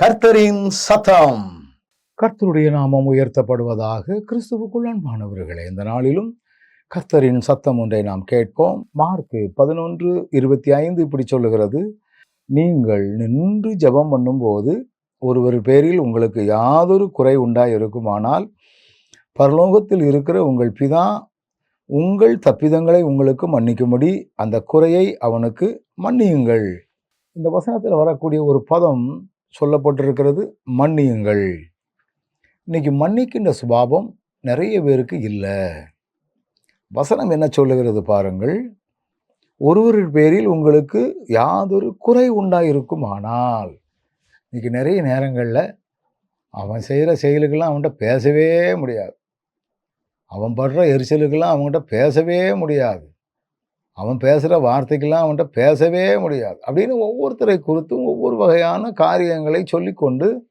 கர்த்தரின் சத்தம். கர்த்தருடைய நாமம் உயர்த்தப்படுவதாக கிறிஸ்துவுக்குள் அன்பானவர்களே இந்த நாளிலும் கர்த்தரின் சத்தம் ஒன்றை நாம் கேட்போம். மார்க்கு பதினொன்று இருபத்தி ஐந்து இப்படி சொல்லுகிறது. நீங்கள் நின்று ஜெபம் பண்ணும்போது ஒருவர் பேரில் உங்களுக்கு யாதொரு குறை உண்டாய் இருக்குமானால் பரலோகத்தில் இருக்கிற உங்கள் பிதா உங்கள் தப்பிதங்களை உங்களுக்கு மன்னிக்கும்படி அந்த குறையை அவனுக்கு மன்னியுங்கள். இந்த வசனத்தில் வரக்கூடிய ஒரு பதம் சொல்லப்பட்டிருக்கிறது மன்னியுங்கள். இன்னைக்கு மன்னிக்கின்ற சுபாவம் நிறைய பேருக்கு இல்லை. வசனம் என்ன சொல்லுகிறது பாருங்கள். ஒருவர் பேரில் உங்களுக்கு யாதொரு குறை உண்டாயிருக்குமானால் இன்னைக்கு நிறைய நேரங்களில் அவன் செய்கிற செயலுக்கெல்லாம் அவன்கிட்ட பேசவே முடியாது. அவன் படுற எரிச்சலுக்கெல்லாம் அவன்கிட்ட பேசவே முடியாது. அவன் பேசுகிற வார்த்தைக்கெல்லாம் அவன்கிட்ட பேசவே முடியாது. அப்படின்னு ஒவ்வொருத்தரை குறித்தும் ஒவ்வொரு வகையான காரியங்களை சொல்லிக்கொண்டு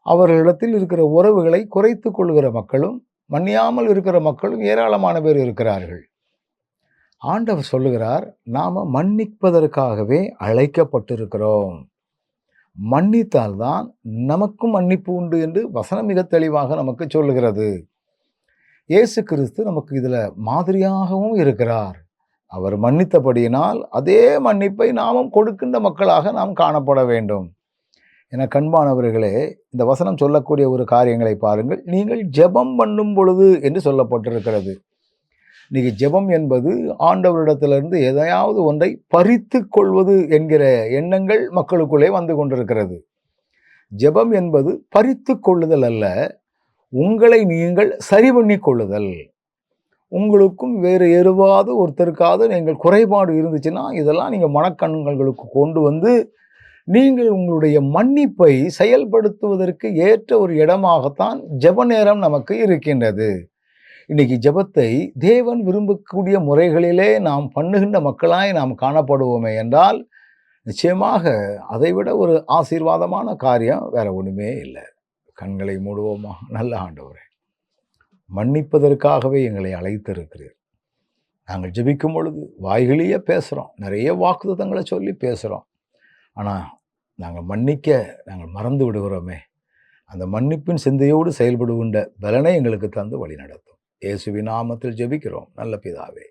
அவர்களிடத்தில் இருக்கிற உறவுகளை குறைத்து கொள்கிற மக்களும் மன்னியாமல் இருக்கிற மக்களும் ஏராளமான பேர் இருக்கிறார்கள். ஆண்டவர் சொல்லுகிறார் நாம் மன்னிப்பதற்காகவே அழைக்கப்பட்டிருக்கிறோம். மன்னித்தால்தான் நமக்கும் மன்னிப்பு உண்டு என்று வசனம் மிக தெளிவாக நமக்கு சொல்லுகிறது. இயேசு கிறிஸ்து நமக்கு இதில் மாதிரியாகவும் இருக்கிறார். அவர் மன்னித்தபடியினால் அதே மன்னிப்பை நாமும் கொடுக்கின்ற மக்களாக நாம் காணப்பட வேண்டும். என கண்பானவர்களே இந்த வசனம் சொல்லக்கூடிய ஒரு காரியங்களை பாருங்கள். நீங்கள் ஜெபம் பண்ணும் பொழுது என்று சொல்லப்பட்டிருக்கிறது. இன்னைக்கு ஜெபம் என்பது ஆண்டவரிடத்திலிருந்து எதையாவது ஒன்றை பறித்து கொள்வது என்கிற எண்ணங்கள் மக்களுக்குள்ளே வந்து கொண்டிருக்கிறது. ஜெபம் என்பது பறித்து கொள்ளுதல் அல்ல உங்களை நீங்கள் சரி பண்ணி கொள்ளுதல். உங்களுக்கும் வேறு எருவாது ஒருத்தருக்காவது நீங்கள் குறைபாடு இருந்துச்சுன்னா இதெல்லாம் நீங்கள் மனக்கண்களுக்கு கொண்டு வந்து நீங்கள் உங்களுடைய மன்னிப்பை செயல்படுத்துவதற்கு ஏற்ற ஒரு இடமாகத்தான் ஜெப நேரம் நமக்கு இருக்கின்றது. இன்னைக்கு ஜெபத்தை தேவன் விரும்பக்கூடிய முறைகளிலே நாம் பண்ணுகின்ற மக்களாய் நாம் காணப்படுவோமே என்றால் நிச்சயமாக அதைவிட ஒரு ஆசீர்வாதமான காரியம் வேற ஒன்றுமே இல்லை. கண்களை மூடுவோமா? நல்ல ஆண்டவரே. மன்னிப்பதற்காகவே எங்களை அழைத்திருக்கிறீர். நாங்கள் ஜபிக்கும் பொழுது வாய்களையே பேசுகிறோம் நிறைய வாக்குத்தங்களை சொல்லி பேசுகிறோம் ஆனால் நாங்கள் மன்னிக்க நாங்கள் மறந்து விடுகிறோமே. அந்த மன்னிப்பின் சிந்தையோடு செயல்படுகின்ற பலனை எங்களுக்கு தந்து வழி நடத்தும் இயேசுவின் நாமத்தில் ஜெபிக்கிறோம். நல்ல பிதாவே.